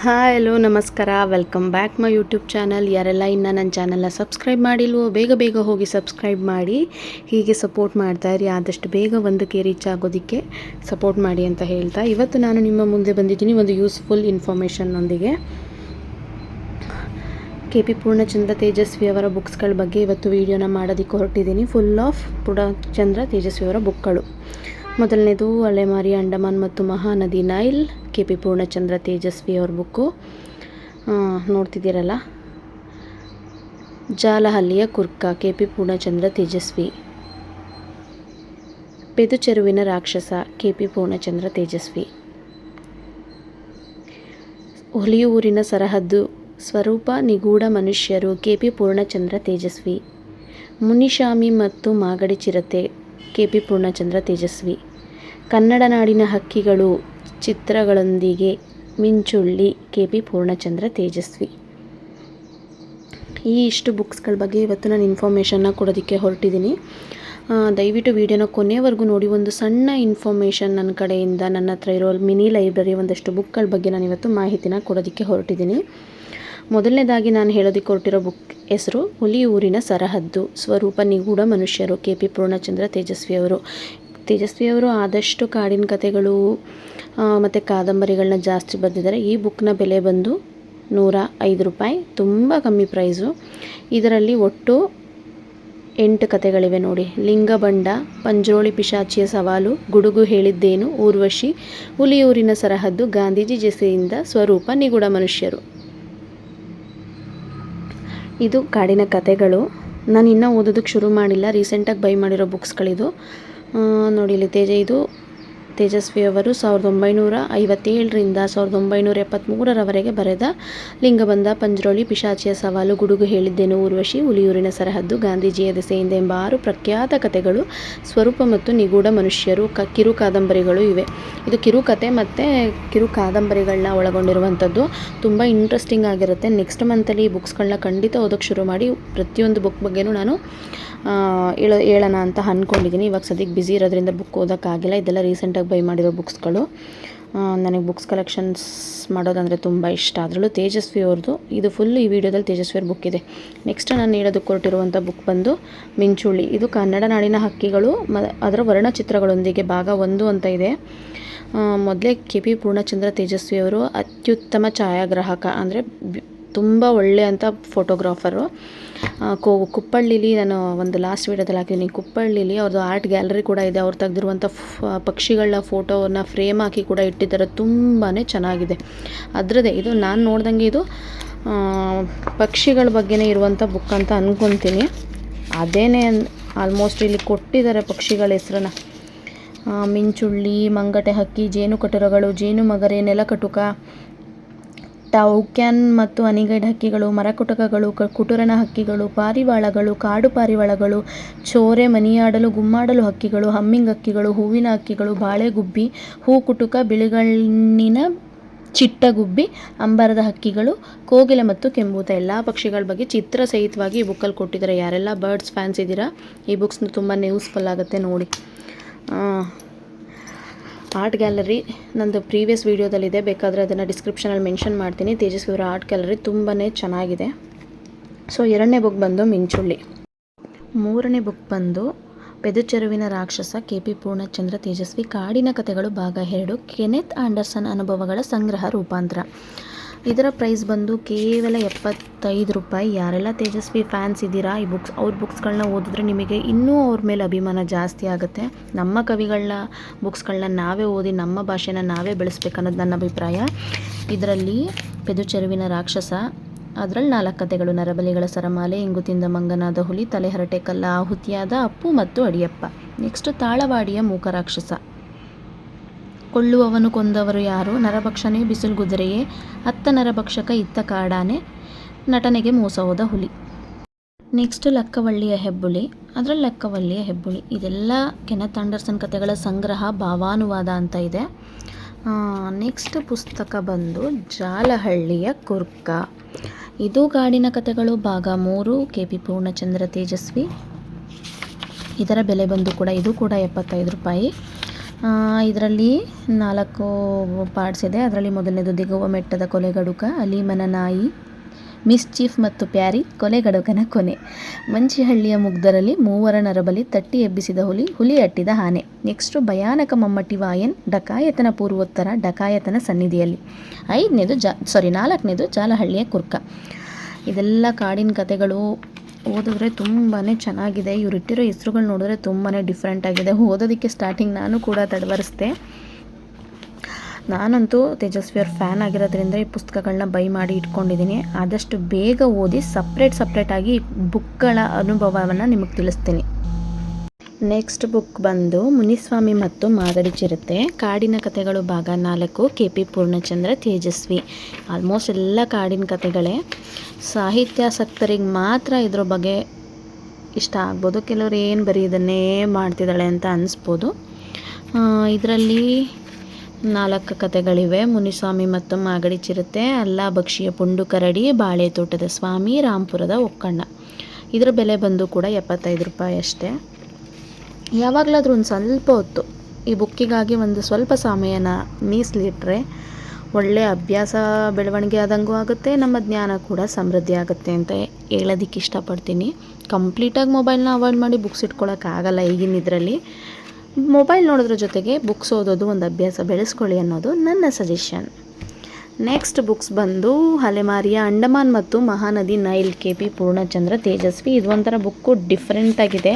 Hi, hello, ನಮಸ್ಕಾರ. Welcome back my YouTube channel ಯಾರೆಲ್ಲ ಇನ್ನು ನನ್ನ ಚಾನಲ್ನ ಸಬ್ಸ್ಕ್ರೈಬ್ ಮಾಡಿಲ್ವೋ, ಬೇಗ ಬೇಗ ಹೋಗಿ ಸಬ್ಸ್ಕ್ರೈಬ್ ಮಾಡಿ. ಹೀಗೆ ಸಪೋರ್ಟ್ ಮಾಡ್ತಾ ಇರಿ. ಆದಷ್ಟು ಬೇಗ ಒಂದಕ್ಕೆ ರೀಚ್ ಆಗೋದಕ್ಕೆ ಸಪೋರ್ಟ್ ಮಾಡಿ ಅಂತ ಹೇಳ್ತಾ. ಇವತ್ತು ನಾನು ನಿಮ್ಮ ಮುಂದೆ ಬಂದಿದ್ದೀನಿ ಒಂದು ಯೂಸ್ಫುಲ್ ಇನ್ಫಾರ್ಮೇಷನ್ನೊಂದಿಗೆ ಕೆ ಪಿ ಪೂರ್ಣಚಂದ್ರ ತೇಜಸ್ವಿ ಅವರ ಬುಕ್ಸ್ಗಳ ಬಗ್ಗೆ ಇವತ್ತು ವಿಡಿಯೋನ ಮಾಡೋದಕ್ಕೆ ಹೊರಟಿದ್ದೀನಿ. ಫುಲ್ ಆಫ್ ಪೂರ್ಣಚಂದ್ರ ತೇಜಸ್ವಿ ಅವರ ಬುಕ್ಗಳು ಮೊದಲನೇದು, ಅಲೆಮಾರಿ, ಅಂಡಮಾನ್ ಮತ್ತು Mahanadi Nile K P Poornachandra Tejaswi ಅವ್ರ ಬುಕ್ಕು. ನೋಡ್ತಿದ್ದೀರಲ್ಲ? ಜಾಲಹಳ್ಳಿಯ ಕುರ್ಕ, ಕೆ ಪಿ ಪೂರ್ಣಚಂದ್ರ ತೇಜಸ್ವಿ. ಪೆದುಚೆರುವಿನ ರಾಕ್ಷಸ, ಕೆ ಪಿ ಪೂರ್ಣಚಂದ್ರ ತೇಜಸ್ವಿ. ಹೊಲಿಯೂರಿನ ಸರಹದ್ದು, ಸ್ವರೂಪ ನಿಗೂಢ ಮನುಷ್ಯರು, ಕೆ ಪಿ ಪೂರ್ಣಚಂದ್ರ ತೇಜಸ್ವಿ. ಮುನಿಶಾಮಿ ಮತ್ತು ಮಾಗಡಿ ಚಿರತೆ, ಕೆ ಪಿ ಪೂರ್ಣಚಂದ್ರ ತೇಜಸ್ವಿ. ಕನ್ನಡ ನಾಡಿನ ಹಕ್ಕಿಗಳು ಚಿತ್ರಗಳೊಂದಿಗೆ ಮಿಂಚುಳ್ಳಿ ಕೆ ಪಿ ಪೂರ್ಣಚಂದ್ರ ತೇಜಸ್ವಿ. ಈ ಇಷ್ಟು ಬುಕ್ಸ್ಗಳ ಬಗ್ಗೆ ಇವತ್ತು ನಾನು ಇನ್ಫಾರ್ಮೇಷನ್ನ ಕೊಡೋದಕ್ಕೆ ಹೊರಟಿದ್ದೀನಿ. ದಯವಿಟ್ಟು ವೀಡಿಯೋನ ಕೊನೆಯವರೆಗೂ ನೋಡಿ. ಒಂದು ಸಣ್ಣ ಇನ್ಫಾರ್ಮೇಷನ್ ನನ್ನ ಕಡೆಯಿಂದ ನನ್ನ ಹತ್ರ ಇರೋ ಮಿನಿ ಲೈಬ್ರರಿ ಒಂದಷ್ಟು ಬುಕ್ಗಳ ಬಗ್ಗೆ ನಾನು ಇವತ್ತು ಮಾಹಿತಿನ ಕೊಡೋದಕ್ಕೆ ಹೊರಟಿದ್ದೀನಿ. ಮೊದಲನೇದಾಗಿ ನಾನು ಹೇಳೋದಕ್ಕೆ ಹೊರಟಿರೋ ಬುಕ್ ಹೆಸರು ಹುಲಿ ಊರಿನ ಸರಹದ್ದು. ಸ್ವರೂಪ ನಿಗೂಢ ಮನುಷ್ಯರು ಕೆ ಪಿ ಪೂರ್ಣಚಂದ್ರ ತೇಜಸ್ವಿಯವರು ತೇಜಸ್ವಿಯವರು ಆದಷ್ಟು ಕಾಡಿನ ಕಥೆಗಳು ಮತ್ತು ಕಾದಂಬರಿಗಳನ್ನ ಜಾಸ್ತಿ ಬರೆದಿದ್ದಾರೆ. ಈ ಬುಕ್ನ ಬೆಲೆ ಬಂದು ನೂರ ಐದು ರೂಪಾಯಿ. ತುಂಬ ಕಮ್ಮಿ ಪ್ರೈಸು ಇದರಲ್ಲಿ ಒಟ್ಟು ಎಂಟು ಕತೆಗಳಿವೆ ನೋಡಿ. ಲಿಂಗಬಂಡ, ಪಂಜ್ರೋಳಿ ಪಿಶಾಚಿಯ ಸವಾಲು, ಗುಡುಗು ಹೇಳಿದ್ದೇನು, ಊರ್ವಶಿ, ಹುಲಿಯೂರಿನ ಸರಹದ್ದು, ಗಾಂಧೀಜಿ ಜೆಸೆಯಿಂದ ಸ್ವರೂಪ, ನಿಗೂಢ ಮನುಷ್ಯರು. ಇದು ಕಾಡಿನ ಕತೆಗಳು ನಾನು ಇನ್ನೂ ಓದೋದಕ್ಕೆ ಶುರು ಮಾಡಿಲ್ಲ. ರೀಸೆಂಟಾಗಿ ಬೈ ಮಾಡಿರೋ ಬುಕ್ಸ್ಗಳಿದು ನೋಡಿ ಇಲ್ಲಿ ತೇಜ ಇದು ತೇಜಸ್ವಿ ಅವರು ಸಾವಿರದ ಒಂಬೈನೂರ ಐವತ್ತೇಳರಿಂದ ಸಾವಿರದ ಒಂಬೈನೂರ ಎಪ್ಪತ್ತ್ಮೂರರವರೆಗೆ ಬರೆದ ಲಿಂಗಬಂಧ, ಪಂಜ್ರೋಳಿ, ಪಿಶಾಚಿಯ ಸವಾಲು, ಗುಡುಗು ಹೇಳಿದ್ದೇನು ಊರ್ವಶಿ ಹುಲಿಯೂರಿನ ಸರಹದ್ದು, ಗಾಂಧೀಜಿಯ ದೆಸೆಯಿಂದ ಎಂಬ ಆರು ಪ್ರಖ್ಯಾತ ಕಥೆಗಳು, ಸ್ವರೂಪ ಮತ್ತು ನಿಗೂಢ ಮನುಷ್ಯರು, ಕ ಕಿರು ಕಾದಂಬರಿಗಳು ಇವೆ. ಇದು ಕಿರು ಕತೆ ಮತ್ತು ಕಿರು ಕಾದಂಬರಿಗಳನ್ನ ಒಳಗೊಂಡಿರುವಂಥದ್ದು. ತುಂಬ ಇಂಟ್ರೆಸ್ಟಿಂಗ್ ಆಗಿರುತ್ತೆ. ನೆಕ್ಸ್ಟ್ ಮಂತಲ್ಲಿ ಈ ಬುಕ್ಸ್ಗಳನ್ನ ಖಂಡಿತ ಓದೋಕ್ಕೆ ಶುರು ಮಾಡಿ ಪ್ರತಿಯೊಂದು ಬುಕ್ ಬಗ್ಗೆನೂ ನಾನು ಹೇಳ, ಹೇಳೋಣ ಅಂತ ಅಂದ್ಕೊಂಡಿದ್ದೀನಿ ಇವಾಗ ಸದ್ಯಕ್ಕೆ ಬ್ಯುಸಿ ಇರೋದ್ರಿಂದ ಬುಕ್ ಓದೋಕ್ಕಾಗಿಲ್ಲ. ಇದೆಲ್ಲ ರೀಸೆಂಟಾಗಿ ಬೈ ಮಾಡಿರೋ ಬುಕ್ಸ್ಗಳು. ನನಗೆ ಬುಕ್ಸ್ ಕಲೆಕ್ಷನ್ಸ್ ಮಾಡೋದಂದರೆ ತುಂಬ ಇಷ್ಟ. ಅದರಲ್ಲೂ ತೇಜಸ್ವಿ ಅವ್ರದ್ದು ಇದು ಫುಲ್ ಈ ವಿಡಿಯೋದಲ್ಲಿ ತೇಜಸ್ವಿ ಅವ್ರ ಬುಕ್ ಇದೆ. ನೆಕ್ಸ್ಟ್ ನಾನು ಹೇಳೋದಕ್ಕೆ ಕೊಟ್ಟಿರುವಂಥ ಬುಕ್ ಬಂದು ಮಿಂಚುಳ್ಳಿ ಇದು ಕನ್ನಡ ನಾಡಿನ ಹಕ್ಕಿಗಳು, ಮ, ಅದರ ವರ್ಣಚಿತ್ರಗಳೊಂದಿಗೆ ಭಾಗ ಒಂದು ಅಂತ ಇದೆ. ಮೊದಲೇ ಕೆ ಪಿ ಪೂರ್ಣಚಂದ್ರ ತೇಜಸ್ವಿ ಅವರು ಅತ್ಯುತ್ತಮ ಛಾಯಾಗ್ರಾಹಕ ಅಂದರೆ ತುಂಬ ಒಳ್ಳೆ ಅಂತ ಫೋಟೋಗ್ರಾಫರು ಕೋ ಕುಪ್ಪಳ್ಳಿಲಿ ನಾನು ಒಂದು ಲಾಸ್ಟ್ ವೀಡಿಯೋದಲ್ಲಿ ಹಾಕಿದ್ದೀನಿ. ಕುಪ್ಪಳ್ಳಿಲಿ ಅವ್ರದ್ದು ಆರ್ಟ್ ಗ್ಯಾಲರಿ ಕೂಡ ಇದೆ. ಅವ್ರು ತೆಗೆದಿರುವಂಥ ಪಕ್ಷಿಗಳ ಫೋಟೋನ ಫ್ರೇಮ್ ಹಾಕಿ ಕೂಡ ಇಟ್ಟಿದ್ದಾರೆ. ತುಂಬಾ ಚೆನ್ನಾಗಿದೆ. ಅದರದ್ದೇ, ಇದು ನಾನು ನೋಡ್ದಂಗೆ ಇದು ಪಕ್ಷಿಗಳ ಬಗ್ಗೆನೇ ಇರುವಂಥ ಬುಕ್ ಅಂತ ಅಂದ್ಕೊತೀನಿ ಅದೇನೆ ಆಲ್ಮೋಸ್ಟ್ ಇಲ್ಲಿ ಕೊಟ್ಟಿದ್ದಾರೆ ಪಕ್ಷಿಗಳ ಹೆಸ್ರನ್ನ. ಮಿಂಚುಳ್ಳಿ, ಮಂಗಟೆ ಹಕ್ಕಿ ಜೇನು ಕಟುರಗಳು ಜೇನು ಮಗರೆ ನೆಲಕಟುಕ ಟೌಕ್ಯಾನ್ ಮತ್ತು ಅನಿಗೈಡ್ ಹಕ್ಕಿಗಳು, ಮರಕುಟಕಗಳು ಕುಟುರನ ಹಕ್ಕಿಗಳು, ಪಾರಿವಾಳಗಳು, ಕಾಡು ಪಾರಿವಾಳಗಳು, ಚೋರೆ ಮನಿಯಾಡಲು, ಗುಮ್ಮಾಡಲು ಹಕ್ಕಿಗಳು, ಹಮ್ಮಿಂಗ್ ಹಕ್ಕಿಗಳು, ಹೂವಿನ ಹಕ್ಕಿಗಳು, ಬಾಳೆಗುಬ್ಬಿ ಹೂ ಕುಟುಕ ಬಿಳಿಗಣ್ಣಿನ ಚಿಟ್ಟಗುಬ್ಬಿ, ಅಂಬರದ ಹಕ್ಕಿಗಳು, ಕೋಗಿಲೆ ಮತ್ತು ಕೆಂಬೂತ. ಎಲ್ಲ ಪಕ್ಷಿಗಳ ಬಗ್ಗೆ ಚಿತ್ರ ಸಹಿತವಾಗಿ ಈ ಬುಕ್ಕಲ್ಲಿ ಕೊಟ್ಟಿದ್ದಾರೆ. ಯಾರೆಲ್ಲ ಬರ್ಡ್ಸ್ ಫ್ಯಾನ್ಸ್ ಇದ್ದೀರಾ, ಈ ಬುಕ್ಸ್ನ ತುಂಬಾ ಯೂಸ್ಫುಲ್ ಆಗುತ್ತೆ ನೋಡಿ. ಆರ್ಟ್ ಗ್ಯಾಲರಿ ನಂದು ಪ್ರೀವಿಯಸ್ ವೀಡಿಯೋದಲ್ಲಿದೆ ಬೇಕಾದರೆ ಅದನ್ನು ಡಿಸ್ಕ್ರಿಪ್ಷನಲ್ಲಿ ಮೆನ್ಷನ್ ಮಾಡ್ತೀನಿ. ತೇಜಸ್ವಿ ಅವರ ಆರ್ಟ್ ಗ್ಯಾಲರಿ ತುಂಬಾ ಚೆನ್ನಾಗಿದೆ. ಸೊ ಎರಡನೇ ಬುಕ್ ಬಂದು ಮಿಂಚುಳ್ಳಿ. ಮೂರನೇ ಬುಕ್ ಬಂದು ಪೆದುಚೆರುವಿನ ರಾಕ್ಷಸ ಕೆ ಪಿ ಪೂರ್ಣಚಂದ್ರ ತೇಜಸ್ವಿ ಕಾಡಿನ ಕಥೆಗಳು ಭಾಗ ಎರಡು, ಕೆನೆತ್ ಆಂಡರ್ಸನ್ ಅನುಭವಗಳ ಸಂಗ್ರಹ ರೂಪಾಂತರ. ಇದರ ಪ್ರೈಸ್ ಬಂದು ಕೇವಲ ಎಪ್ಪತ್ತೈದು ರೂಪಾಯಿ. ಯಾರೆಲ್ಲ ತೇಜಸ್ವಿ ಫ್ಯಾನ್ಸ್ ಇದ್ದೀರಾ, ಈ ಬುಕ್ಸ್, ಅವ್ರ ಬುಕ್ಸ್ಗಳನ್ನ ಓದಿದ್ರೆ ನಿಮಗೆ ಇನ್ನೂ ಅವ್ರ ಮೇಲೆ ಅಭಿಮಾನ ಜಾಸ್ತಿ ಆಗುತ್ತೆ. ನಮ್ಮ ಕವಿಗಳನ್ನ ಬುಕ್ಸ್ಗಳನ್ನ ನಾವೇ ಓದಿ ನಮ್ಮ ಭಾಷೆನ ನಾವೇ ಬೆಳೆಸ್ಬೇಕನ್ನೋದು ನನ್ನ ಅಭಿಪ್ರಾಯ. ಇದರಲ್ಲಿ ಪೆದುಚೆರುವಿನ ರಾಕ್ಷಸ ಅದರಲ್ಲಿ ನಾಲ್ಕು ಕಥೆಗಳು ನರಬಲಿಗಳ ಸರಮಾಲೆ, ಇಂಗು ತಿಂದ ಮಂಗನಾದ ಹುಲಿ ತಲೆಹರಟೆ ಕಲ್ಲ, ಆಹುತಿಯಾದ ಅಪ್ಪು ಮತ್ತು ಅಡಿಯಪ್ಪ. ನೆಕ್ಸ್ಟ್ ತಾಳವಾಡಿಯ ಮೂಕರಾಕ್ಷಸ ಕೊಳ್ಳುವವನು ಕೊಂದವರು ಯಾರು? ನರಭಕ್ಷಣೆ ಬಿಸಿಲುಗುದುರೆಯೇ ಅತ್ತ ನರಭಕ್ಷಕ ಇತ್ತ ಕಾಡಾನೆ, ನಟನೆಗೆ ಮೋಸ ಹೋದ ಹುಲಿ. ನೆಕ್ಸ್ಟ್ ಲಕ್ಕವಳ್ಳಿಯ ಹೆಬ್ಬುಳಿ. ಅದರಲ್ಲಿ ಲಕ್ಕವಳ್ಳಿಯ ಹೆಬ್ಬುಳಿ. ಇದೆಲ್ಲ ಕೆನತ್ ಆಂಡರ್ಸನ್ ಕಥೆಗಳ ಸಂಗ್ರಹ ಭಾವಾನುವಾದ ಅಂತ ಇದೆ. ನೆಕ್ಸ್ಟ್ ಪುಸ್ತಕ ಬಂದು ಜಾಲಹಳ್ಳಿಯ ಕುರ್ಕ. ಇದು ಗಾಡಿನ ಕಥೆಗಳು. ಭಾಗ ಮೂರು, ಕೆ ಪಿ ಪೂರ್ಣಚಂದ್ರ ತೇಜಸ್ವಿ. ಇದರ ಬೆಲೆ ಬಂದು ಕೂಡ, ಇದು ಕೂಡ ಎಪ್ಪತ್ತೈದು ರೂಪಾಯಿ. ಇದರಲ್ಲಿ ನಾಲ್ಕು ಪಾರ್ಟ್ಸ್ ಇದೆ. ಅದರಲ್ಲಿ ಮೊದಲನೇದು ದಿಗುವ ಮೆಟ್ಟದ ಕೊಲೆಗಡುಕ ಅಲೀಮನ ನಾಯಿ, ಮಿಸ್ ಚೀಫ್ ಮತ್ತು ಪ್ಯಾರಿ ಕೊಲೆಗಡುಕನ ಕೊನೆ. ಮಂಚಿಹಳ್ಳಿಯ ಮುಗ್ಧರಲ್ಲಿ ಮೂವರ ನರಬಲಿ ತಟ್ಟಿ ಎಬ್ಬಿಸಿದ ಹುಲಿ ಹುಲಿ ಅಟ್ಟಿದ ಆನೆ. ನೆಕ್ಸ್ಟು ಭಯಾನಕ ಮಮ್ಮಟಿ ವಾಯನ್, ಡಕಾಯತನ ಪೂರ್ವೋತ್ತರ, ಡಕಾಯತನ ಸನ್ನಿಧಿಯಲ್ಲಿ. ಐದನೇದು ಜಾ ಸಾರಿ ನಾಲ್ಕನೇದು ಜಾಲಹಳ್ಳಿಯ ಕುರ್ಕ. ಇದೆಲ್ಲ ಕಾಡಿನ ಕತೆಗಳು ಓದಿದ್ರೆ ತುಂಬಾ ಚೆನ್ನಾಗಿದೆ. ಇವ್ರು ಇಟ್ಟಿರೋ ಹೆಸ್ರುಗಳು ನೋಡಿದ್ರೆ ತುಂಬಾ ಡಿಫ್ರೆಂಟ್ ಆಗಿದೆ. ಓದೋದಕ್ಕೆ ಸ್ಟಾರ್ಟಿಂಗ್ ನಾನು ಕೂಡ ತಡವರಿಸ್ದೆ. ನಾನಂತೂ ತೇಜಸ್ವಿಯವ್ರ ಫ್ಯಾನ್ ಆಗಿರೋದ್ರಿಂದ ಈ ಪುಸ್ತಕಗಳನ್ನ ಬೈ ಮಾಡಿ ಇಟ್ಕೊಂಡಿದ್ದೀನಿ ಆದಷ್ಟು ಬೇಗ ಓದಿ ಸಪ್ರೇಟ್ ಸಪ್ರೇಟಾಗಿ ಬುಕ್ಗಳ ಅನುಭವವನ್ನು ನಿಮಗೆ ತಿಳಿಸ್ತೀನಿ. ನೆಕ್ಸ್ಟ್ ಬುಕ್ ಬಂದು ಮುನಿಸ್ವಾಮಿ ಮತ್ತು ಮಾಗಡಿ ಚಿರತೆ, ಕಾಡಿನ ಕಥೆಗಳು ಭಾಗ ನಾಲ್ಕು, K P Poornachandra Tejaswi. Almost ಎಲ್ಲ ಕಾಡಿನ ಕಥೆಗಳೇ. ಸಾಹಿತ್ಯಾಸಕ್ತರಿಗೆ ಮಾತ್ರ ಇದ್ರ ಬಗ್ಗೆ ಇಷ್ಟ ಆಗ್ಬೋದು. ಕೆಲವರು ಏನು ಬರೀ ಇದನ್ನೇ ಮಾಡ್ತಿದ್ದಾಳೆ ಅಂತ ಅನಿಸ್ಬೋದು. ಇದರಲ್ಲಿ ನಾಲ್ಕು ಕಥೆಗಳಿವೆ. ಮುನಿಸ್ವಾಮಿ ಮತ್ತು ಮಾಗಡಿ ಚಿರತೆ, ಅಲ್ಲ ಬಕ್ಷಿಯ ಪುಂಡು ಕರಡಿ, ಬಾಳೆ ತೋಟದ ಸ್ವಾಮಿ, ರಾಂಪುರದ ಒಕ್ಕಣ್ಣ. ಇದರ ಬೆಲೆ ಬಂದು ಕೂಡ ಎಪ್ಪತ್ತೈದು ರೂಪಾಯಿ ಅಷ್ಟೇ. ಯಾವಾಗಲಾದ್ರೂ ಒಂದು ಸ್ವಲ್ಪ ಹೊತ್ತು ಈ ಬುಕ್ಕಿಗಾಗಿ ಒಂದು ಸ್ವಲ್ಪ ಸಮಯನ ಮೀಸಲಿಟ್ಟರೆ ಒಳ್ಳೆಯ ಅಭ್ಯಾಸ ಬೆಳವಣಿಗೆ ಆದಂಗೂ ಆಗುತ್ತೆ, ನಮ್ಮ ಜ್ಞಾನ ಕೂಡ ಸಮೃದ್ಧಿ ಆಗುತ್ತೆ ಅಂತ ಹೇಳೋದಕ್ಕೆ ಇಷ್ಟಪಡ್ತೀನಿ. ಕಂಪ್ಲೀಟಾಗಿ ಮೊಬೈಲ್ನ ಅವಾಯ್ಡ್ ಮಾಡಿ ಬುಕ್ಸ್ ಇಟ್ಕೊಳ್ಳೋಕ್ಕಾಗಲ್ಲ ಈಗಿನ ಇದರಲ್ಲಿ. ಮೊಬೈಲ್ ನೋಡೋದ್ರ ಜೊತೆಗೆ ಬುಕ್ಸ್ ಓದೋದು ಒಂದು ಅಭ್ಯಾಸ, ಬೆಳೆಸ್ಕೊಳ್ಳಿ ಅನ್ನೋದು ನನ್ನ ಸಜೆಷನ್. ನೆಕ್ಸ್ಟ್ ಬುಕ್ಸ್ ಬಂದು ಅಲೆಮಾರಿಯ ಅಂಡಮಾನ್ ಮತ್ತು Mahanadi Nile K P Poornachandra, Tejaswi, ಇದು ಒಂಥರ ಬುಕ್ಕು ಡಿಫ್ರೆಂಟಾಗಿದೆ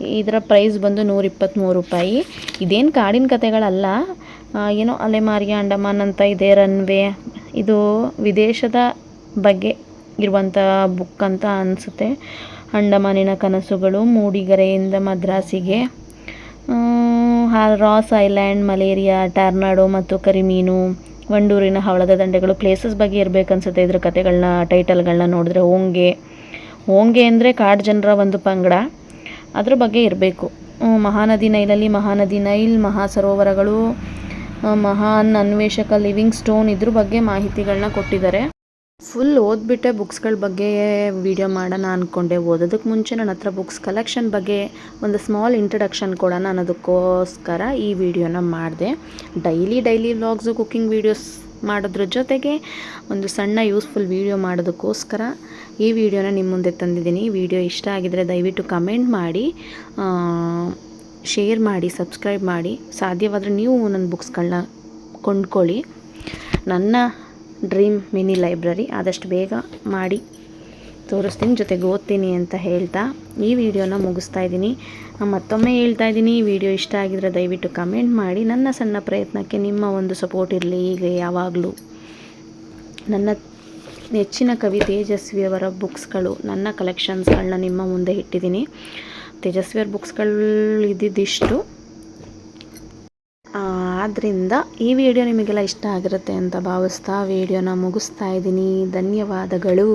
ಇದರ ಪ್ರೈಸ್ ಬಂದು ನೂರಿಪ್ಪತ್ತ್ಮೂರು ರೂಪಾಯಿ. ಇದೇನು ಕಾಡಿನ ಕಥೆಗಳಲ್ಲ ಏನೋ ಅಲೆಮಾರಿಯ ಅಂಡಮಾನ್ ಅಂತ ಇದೆ ರನ್ವೇ ಇದು ವಿದೇಶದ ಬಗ್ಗೆ ಇರುವಂಥ ಬುಕ್ ಅಂತ ಅನಿಸುತ್ತೆ. ಅಂಡಮಾನಿನ ಕನಸುಗಳು, ಮೂಡಿಗೆರೆಯಿಂದ ಮದ್ರಾಸಿಗೆ. ರಾಸ್ ಐಲ್ಯಾಂಡ್ ಮಲೇರಿಯಾ ಟಾರ್ನಾಡೋ ಮತ್ತು ಕರಿಮೀನು. ವಂಡೂರಿನ ಹವಳದ ದಂಡೆಗಳು ಪ್ಲೇಸಸ್ ಬಗ್ಗೆ ಇರಬೇಕನ್ಸುತ್ತೆ ಇದ್ರ ಕಥೆಗಳನ್ನ ಟೈಟಲ್ಗಳನ್ನ ನೋಡಿದ್ರೆ ಓಂಗೆ. ಓಂಗೆ ಅಂದರೆ ಕಾಡು ಜನರ ಒಂದು ಪಂಗಡ. ಅದ್ರ ಬಗ್ಗೆ ಇರಬೇಕು. ಮಹಾನದಿ ನೈಲಲ್ಲಿ ಮಹಾನದಿ ನೈಲ್, ಮಹಾಸರೋವರಗಳು ಮಹಾನ್ ಅನ್ವೇಷಕ ಲಿವಿಂಗ್ ಸ್ಟೋನ್ ಇದ್ರ ಬಗ್ಗೆ ಮಾಹಿತಿಗಳನ್ನ ಕೊಟ್ಟಿದ್ದಾರೆ. ಫುಲ್ ಓದ್ಬಿಟ್ಟೆ ಬುಕ್ಸ್ಗಳ ಬಗ್ಗೆ ವಿಡಿಯೋ ಮಾಡೋಣ ಅಂದ್ಕೊಂಡೆ ಓದೋದಕ್ಕೆ ಮುಂಚೆ ನನ್ನ ಹತ್ರ ಬುಕ್ಸ್ ಕಲೆಕ್ಷನ್ ಬಗ್ಗೆ ಒಂದು ಸ್ಮಾಲ್ ಇಂಟ್ರಡಕ್ಷನ್ ಕೊಡೋಣ ಅನ್ನೋದಕ್ಕೋಸ್ಕರ ಈ ವಿಡಿಯೋನ ಮಾಡಿದೆ. Daily daily vlogs cooking videos ಮಾಡೋದ್ರ ಜೊತೆಗೆ ಒಂದು ಸಣ್ಣ ಯೂಸ್ಫುಲ್ ವಿಡಿಯೋ ಮಾಡೋದಕ್ಕೋಸ್ಕರ ಈ ವಿಡಿಯೋನ ನಿಮ್ಮ ಮುಂದೆ ತಂದಿದ್ದೀನಿ. ವಿಡಿಯೋ ಇಷ್ಟ ಆಗಿದರೆ ದಯವಿಟ್ಟು ಕಮೆಂಟ್ ಮಾಡಿ ಶೇರ್ ಮಾಡಿ ಸಬ್ಸ್ಕ್ರೈಬ್ ಮಾಡಿ. ಸಾಧ್ಯವಾದರೆ ನೀವು ನನ್ನ ಬುಕ್ಸ್ಗಳನ್ನ ಕೊಂಡ್ಕೊಳ್ಳಿ. ನನ್ನ ಡ್ರೀಮ್ ಮಿನಿ ಲೈಬ್ರರಿ. ಆದಷ್ಟು ಬೇಗ ಮಾಡಿ ತೋರಿಸ್ತೀನಿ, ಜೊತೆಗೆ ಓದ್ತೀನಿ ಅಂತ ಹೇಳ್ತಾ ಈ ವಿಡಿಯೋನ ಮುಗಿಸ್ತಾ ಇದ್ದೀನಿ. ಮತ್ತೊಮ್ಮೆ ಹೇಳ್ತಾ ಇದ್ದೀನಿ, ಈ ವಿಡಿಯೋ ಇಷ್ಟ ಆಗಿದ್ರೆ ದಯವಿಟ್ಟು ಕಮೆಂಟ್ ಮಾಡಿ. ನನ್ನ ಸಣ್ಣ ಪ್ರಯತ್ನಕ್ಕೆ ನಿಮ್ಮ ಒಂದು ಸಪೋರ್ಟ್ ಇರಲಿ. ಈಗ ಯಾವಾಗಲೂ ನನ್ನ ನೆಚ್ಚಿನ ಕವಿ ತೇಜಸ್ವಿಯವರ ಬುಕ್ಸ್ಗಳು, ನನ್ನ ಕಲೆಕ್ಷನ್ಸ್ಗಳನ್ನ ನಿಮ್ಮ ಮುಂದೆ ಇಟ್ಟಿದ್ದೀನಿ. ತೇಜಸ್ವಿಯವ್ರ ಬುಕ್ಸ್ಗಳು ಇದ್ದಿದ್ದಿಷ್ಟು ಆದ್ದರಿಂದ ಈ ವಿಡಿಯೋ ನಿಮಗೆಲ್ಲ ಇಷ್ಟ ಆಗಿರುತ್ತೆ ಅಂತ ಭಾವಿಸ್ತಾ ವಿಡಿಯೋನ ಮುಗಿಸ್ತಾ ಇದ್ದೀನಿ. ಧನ್ಯವಾದಗಳು.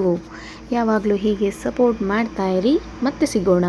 ಯಾವಾಗಲೂ ಹೀಗೆ ಸಪೋರ್ಟ್ ಮಾಡ್ತಾ ಇರಿ. ಮತ್ತೆ ಸಿಗೋಣ.